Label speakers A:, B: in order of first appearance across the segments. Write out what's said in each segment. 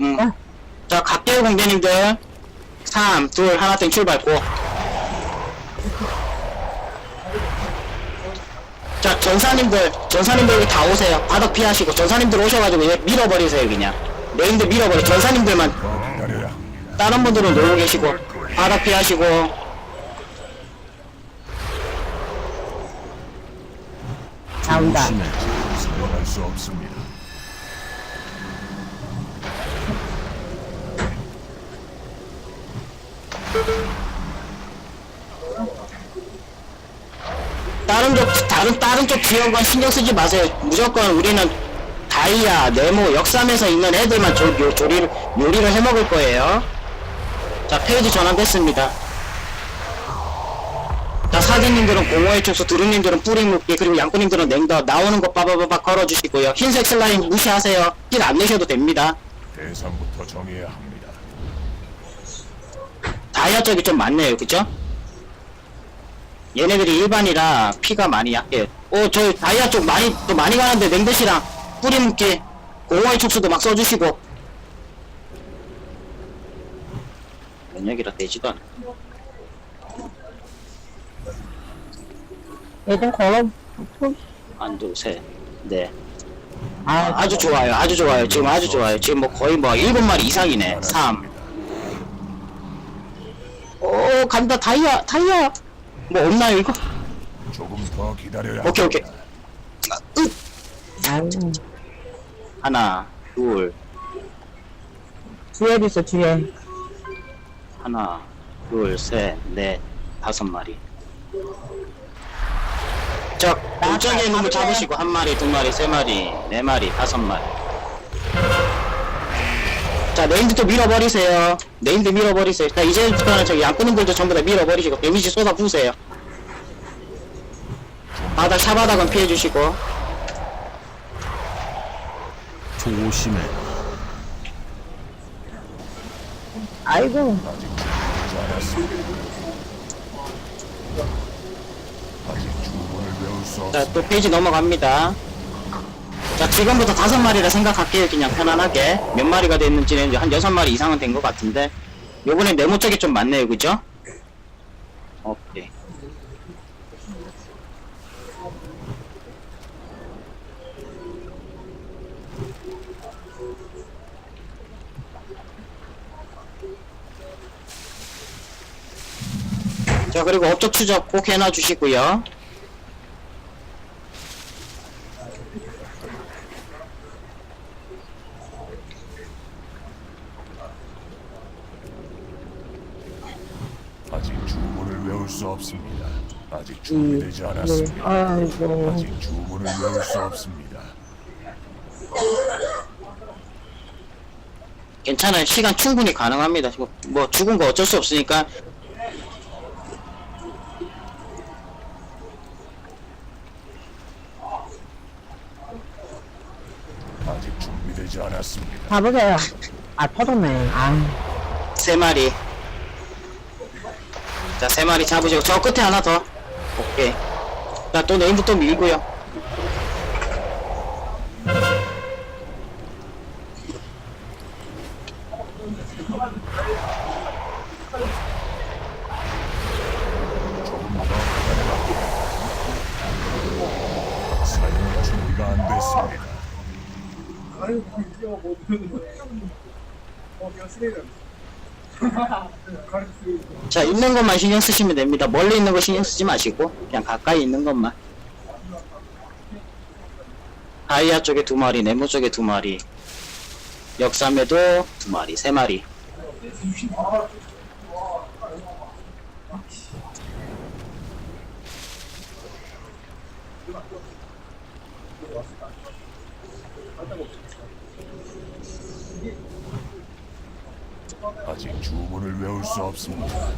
A: 음.
B: 어.
A: 자, 각계의 공대님들. 3, 2, 1, 땡 출발, 고. 자, 전사님들, 전사님들 여기 다 오세요. 바닥 피하시고, 전사님들 오셔가지고 얘 밀어버리세요, 그냥. 네임들 밀어버려. 전사님들만. 다른 분들은 놀고 계시고, 바닥 피하시고,
B: 나온다.
A: 다른 쪽, 다른, 쪽 지역은 신경 쓰지 마세요. 무조건 우리는 다이아, 네모, 역삼에서 있는 애들만 조, 요, 조리를, 요리를 해 먹을 거예요. 자, 페이지 전환됐습니다. 자, 사기님들은 공허의 촉수, 두루님들은 뿌리 묶기, 그리고 양꾼님들은 냉더, 나오는 거 빠바바바 걸어주시고요. 흰색 슬라임 무시하세요. 힐 안 내셔도 됩니다.
C: 대상부터 정해야 합니다.
A: 다이아 쪽이 좀 많네요, 그죠? 얘네들이 일반이라 피가 많이 약해요. 오, 저 다이아 쪽 많이, 또 많이 가는데 냉대시랑 뿌리 묶기, 공허의 촉수도 막 써주시고. 면역이라 되지도 않아.
B: 얘좀 걸어.
A: 한, 둘, 셋, 넷.
B: 아,
A: 아주 좋아요, 아주 좋아요. 지금 아주 좋아요. 지금 뭐 거의 뭐 일곱 마리 이상이네. 3. 오, 간다, 다이아, 다이아. 뭐 없나요, 이거?
C: 조금 더 기다려야
A: 오케이, 오케이.
C: 합니다.
A: 아, 으!
B: 아유.
A: 하나, 둘,
B: 뒤에도 있어, 뒤에.
A: 하나, 둘, 셋, 넷, 다섯 마리. 저, 있는 거 잡으시고, 한 마리, 두 마리, 세 마리, 네 마리, 다섯 마리. 자, 네임드 밀어버리세요. 네임드 밀어버리세요. 자, 이제부터는 저기 양꾼님들도 전부 다 밀어버리시고, 데미지 쏟아 부으세요. 바닥, 샤바닥은 피해주시고.
D: 조심해.
B: 아이고.
C: 아직 준비되지 않았습니다. 아직 주문을 외울 수
A: 자,
C: 없습니다.
A: 또 페이지 넘어갑니다. 자, 지금부터 다섯 마리라 생각할게요. 그냥 편안하게. 몇 마리가 됐는지는 한 여섯 마리 이상은 된 것 같은데. 요번에 네모 쪽이 좀 많네요. 그죠? 오케이. 자, 그리고 업적 추적 꼭 해놔 주시고요.
C: 아직 주문을 외울 수 없습니다. 아직 준비되지
B: 네.
C: 않았습니다.
B: 아이고.
C: 아직 주문을 외울 수 없습니다.
A: 괜찮아요. 시간 충분히 가능합니다. 뭐, 뭐 죽은 거 어쩔 수 없으니까
C: 아직 준비되지 않았습니다.
B: 가보세요. 아, 터졌네. 아,
A: 세 마리. 자, 세 마리 잡으시고 저 끝에 하나 더. 오케이. 자, 또 네임드 또 밀고요.
C: 사용 준비가 안 됐습니다.
A: 자, 있는 것만 신경 쓰시면 됩니다. 멀리 있는 거 신경 쓰지 마시고 그냥 가까이 있는 것만. 다이아 쪽에 두 마리, 네모 쪽에 두 마리, 역삼에도 두 마리, 세 마리.
C: 아직 주문을 외울 수 없습니다.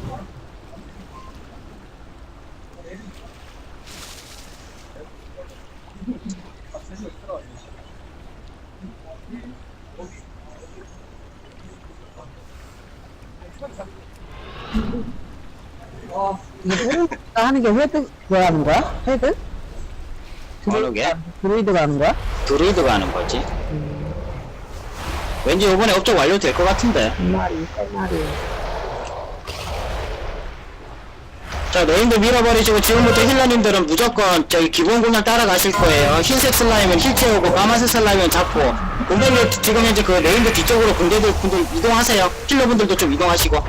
B: 이게 하는 게 헤드, 뭐 하는 거야? 헤드?
A: 어느 게?
B: 드로이드가 하는 거야?
A: 드루이드가 하는 거지. 왠지 이번에 업적 완료될 것 같은데.
B: 세 마리.
A: 자, 네임도 밀어버리시고 지금부터 힐러님들은 무조건 저기 기본 공략 따라가실 거예요. 흰색 슬라임은 힐 채우고 까만색 슬라임은 잡고 공대들 지금 현재 그 네임도 뒤쪽으로 공대들 분들 이동하세요. 힐러분들도 좀 이동하시고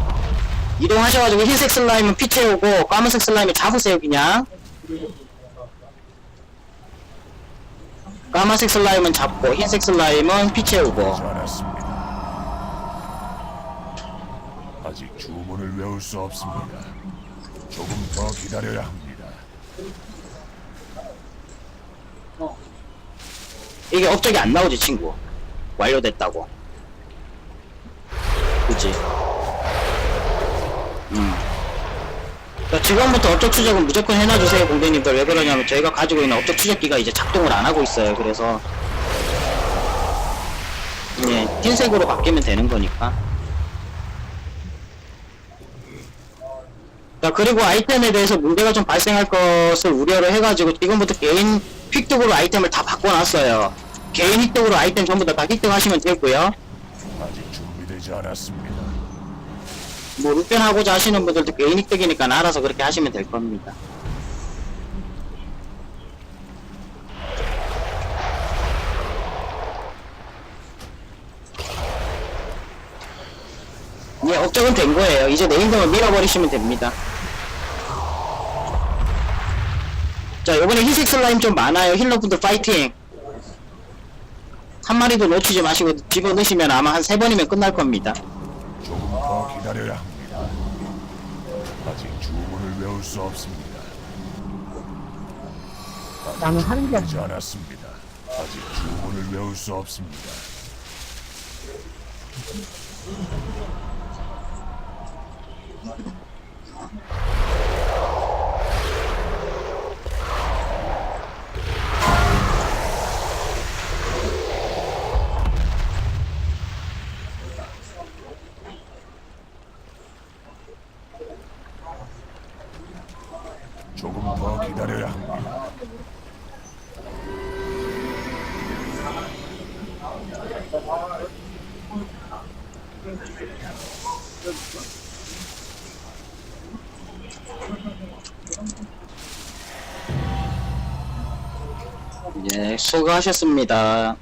A: 이동하셔가지고 흰색 슬라임은 피 채우고 까만색 슬라임은 잡으세요 그냥. 까만색 슬라임은 잡고 흰색 슬라임은 피 채우고.
C: 아직 주문을 외울 수 없습니다. 조금 더 기다려야 합니다.
A: 이게 업적이 안 나오지 친구 완료됐다고 그치 음 그러니까 지금부터 업적 추적은 무조건 해놔주세요 공대님들. 왜 그러냐면 저희가 가지고 있는 업적 추적기가 이제 작동을 안 하고 있어요. 그래서 예 흰색으로 바뀌면 되는 거니까. 자 그리고 아이템에 대해서 문제가 좀 발생할 것을 우려를 해가지고 지금부터 개인 획득으로 아이템을 다 바꿔놨어요. 개인 획득으로 아이템 전부 다, 다 획득하시면 되고요.
C: 아직 준비되지 않았습니다.
A: 뭐 룩변하고자 하시는 분들도 개인 획득이니까 알아서 그렇게 하시면 될 겁니다 예, 업적은 된 거예요. 이제 네임덤을 밀어버리시면 됩니다. 자, 요번에 흰색 슬라임 좀 많아요. 힐러분들 파이팅! 한 마리도 놓치지 마시고 집어넣으시면 아마 한 세 번이면 끝날 겁니다.
C: 조금 더 기다려야 합니다. 아직 주문을 외울 수 없습니다.
B: 나는 하는 게 없어.
C: 되지 않았습니다. 아직 주문을 외울 수 없습니다. 기다려야 합니다.
A: 예, 수고하셨습니다.